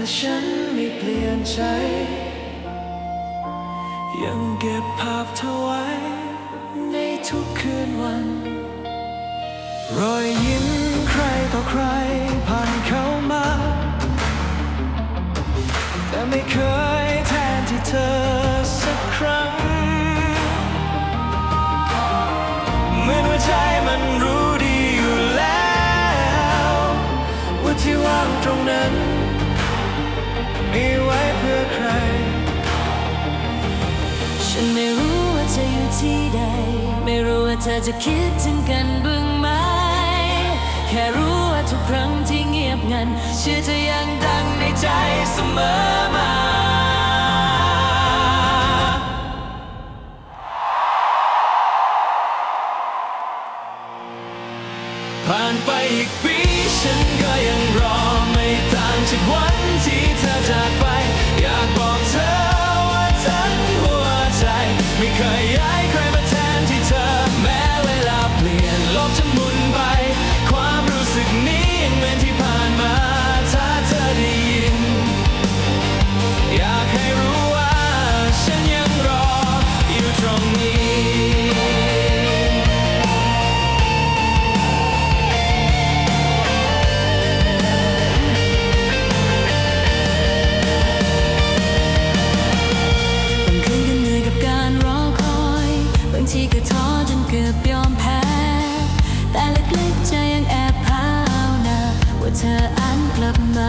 แต่ฉันไม่เปลี่ยนใจ ยังเก็บภาพเธอไว้ ในทุกคืนวัน รอยยิ้มใครต่อใคร เธอจะคิดถึงกันบ้างไหม แค่รู้ว่าทุกครั้งที่เงียบงันเชื่อจะยังดังในใจเสมอมาผ่านไปอีกปีฉันก็ยังรอไม่ต่างจากวันที่เธอจากไป เธออ่านกลับมา